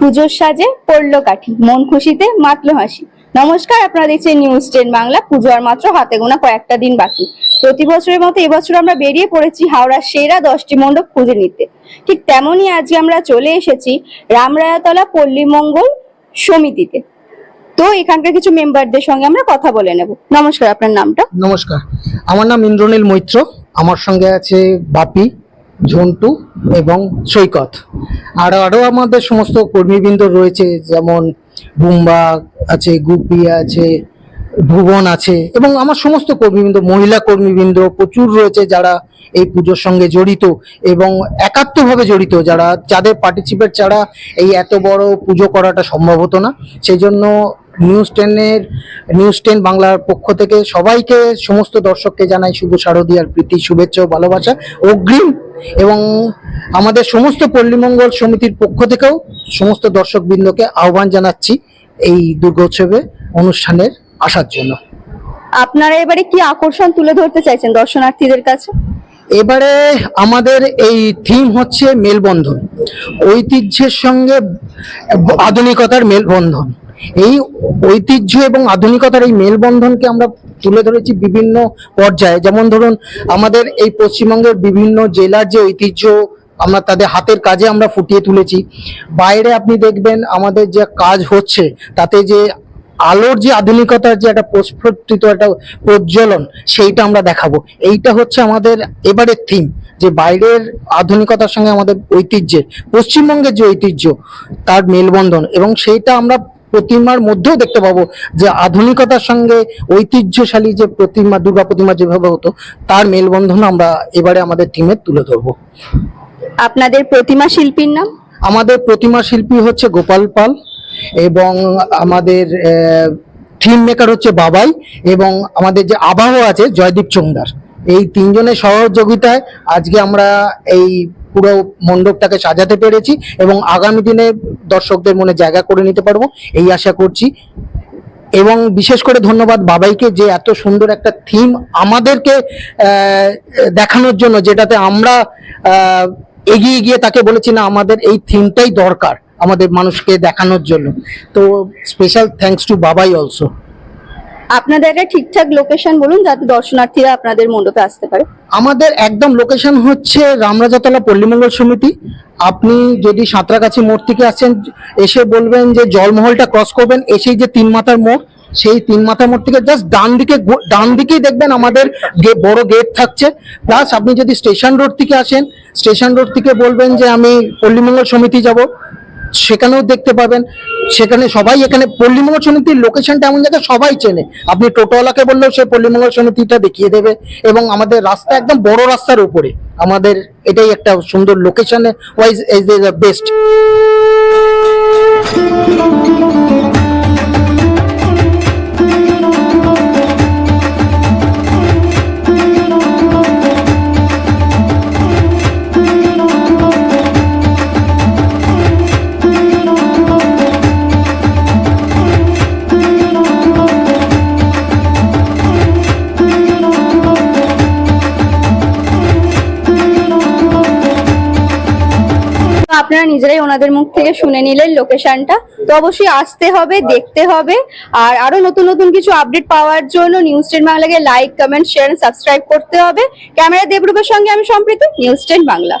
পুজোর সাজে পড়ল কাঠি, মন খুশিতে মাতলো হাসি। নমস্কার, আপনারা দেখছেন নিউজ টেন বাংলা পুজো আর মাত্র হাতে গোনা কয়েকটা দিন বাকি। প্রতি বছরের মতো এবছর আমরা বেরিয়ে পড়েছি হাওড়ার সেরা দশটি মণ্ডপ খুঁজে নিতে। ঠিক তেমনই আজকে আমরা চলে এসেছি রামরায়াতলা পল্লীমঙ্গল সমিতিতে। তো এখানকার কিছু মেম্বারদের সঙ্গে আমরা কথা বলে নেব। নমস্কার, আপনার নামটা? নমস্কার, আমার নাম ইন্দ্রনীল মৈত্র, আমার সঙ্গে আছে বাপি, ঝন্টু এবং সৈকত। আর আরও আমাদের সমস্ত কর্মীবৃন্দ রয়েছে, যেমন বুম্বা আছে গুপি আছে ভুবন আছে এবং আমার সমস্ত কর্মীবৃন্দ, মহিলা কর্মীবৃন্দ প্রচুর রয়েছে যারা এই পুজোর সঙ্গে জড়িত এবং একাত্মভাবে জড়িত যারা, যাদের পার্টিসিপেট ছাড়া এই এত বড় পুজো করাটা সম্ভব হতো না। সেই জন্য নিউজ টেনের, নিউজ টেন বাংলার পক্ষ থেকে সবাইকে, সমস্ত দর্শককে জানাই শুভ শারদীয়ার প্রীতি, শুভেচ্ছা ও ভালোবাসা। অগ্রিম এবং আমাদের সমস্ত পল্লীমঙ্গল সমিতির পক্ষ থেকেও সমস্ত দর্শকবৃন্দকে আহ্বান জানাচ্ছি এই দুর্গোৎসবে অনুষ্ঠানের। আসার জন্য। আপনারা এবারে কি আকর্ষণ তুলে ধরতে চাইছেন দর্শনার্থীদের কাছে? এবারে আমাদের এই থিম হচ্ছে মেলবন্ধন। ঐতিহ্যের সঙ্গে আধুনিকতার মেলবন্ধন। এই ঐতিহ্য এবং আধুনিকতার এই মেলবন্ধনকে আমরা তুলে ধরেছি বিভিন্ন পর্যায়ে। যেমন ধরুন আমাদের এই পশ্চিমবঙ্গের বিভিন্ন জেলার যে ঐতিহ্য আমরা তাদের হাতের কাজে আমরা ফুটিয়ে তুলেছি। বাইরে আপনি দেখবেন আমাদের যে কাজ হচ্ছে তাতে যে আলোর যে আধুনিকতার যে একটা প্রস্ফুটিত একটা প্রজ্বলন সেইটা আমরা দেখাবো। এইটা হচ্ছে আমাদের এবারের থিম যে বাইরের আধুনিকতার সঙ্গে আমাদের ঐতিহ্যের পশ্চিমবঙ্গের যে ঐতিহ্য তার মেলবন্ধন এবং সেইটা আমরা প্রতিমার মধ্যেও দেখতে পাবো যে আধুনিকতার সঙ্গে ঐতিহ্যশালী যে প্রতিমা দুর্গা প্রতিমা যেভাবে হতো তার মেলবন্ধন আমরা এবারে আমাদের থিমে তুলে ধরবো। আপনাদের প্রতিমা শিল্পীর নাম? আমাদের প্রতিমা শিল্পী হচ্ছে গোপাল পাল। এবং আমাদের থিম মেকার হচ্ছে বাবাই এবং আমাদের যে আবাহ আছে জয়দীপ চোংদার এই তিনজনের সহযোগিতায় আজকে আমরা এই পুরো মণ্ডপটাকে সাজাতে পেরেছি এবং আগামী দিনে দর্শকদের মনে জায়গা করে নিতে পারব, এই আশা করছি। এবং বিশেষ করে ধন্যবাদ বাবাইকে যে এত সুন্দর একটা থিম আমাদেরকে দেখানোর জন্য, যেটাতে আমরা এগিয়ে গিয়ে তাকে বলেছি, না, আমাদের এই থিমটাই দরকার। আমাদের মানুষকে দেখানোর জন্য। তো special thanks to Babai also আপনাদের একটা ঠিকঠাক লোকেশন বলুন যাতে দর্শনার্থীরা আপনাদের মণ্ডপে আসতে পারে। আমাদের একদম লোকেশন হচ্ছে রামরাজাতলা পল্লীমঙ্গল সমিতি। আপনি যদি সাঁতরাগাছি মোড় থেকে আসছেন এসে বলবেন যে জলমহলটা ক্রস করবেন এসেই যে তিন মাথার মোড় সেই তিন মাথা মোড় থেকে জাস্ট ডান দিকে ডান দিকেই দেখবেন আমাদের বড় গেট থাকছে। প্লাস আপনি যদি স্টেশন রোড থেকে আসেন স্টেশন রোড থেকে বলবেন যে আমি পল্লীমঙ্গল সমিতি যাব। সেখানেও দেখতে পাবেন। সেখানে সবাই এখানে পল্লীমঙ্গল সমিতির লোকেশনটা এমন জায়গায় সবাই চেনে। আপনি টোটোওয়ালাকে বললেও সে পল্লীমঙ্গল সমিতিটা দেখিয়ে দেবে এবং আমাদের রাস্তা একদম বড় রাস্তার উপরে। আমাদের এটাই একটা সুন্দর লোকেশনে ওয়াইজ ইজ দ্য বেস্ট আপনারা নিজেরাই ওনাদের মুখ থেকে শুনে নিলেন লোকেশনটা। তো অবশ্যই আসতে হবে, দেখতে হবে। আর আরও নতুন নতুন কিছু আপডেট পাওয়ার জন্য নিউজ টেন বাংলাকে লাইক, কমেন্ট শেয়ার সাবস্ক্রাইব করতে হবে। ক্যামেরা দেবরূপের সঙ্গে আমি সম্পৃক্ত নিউজ টেন বাংলা।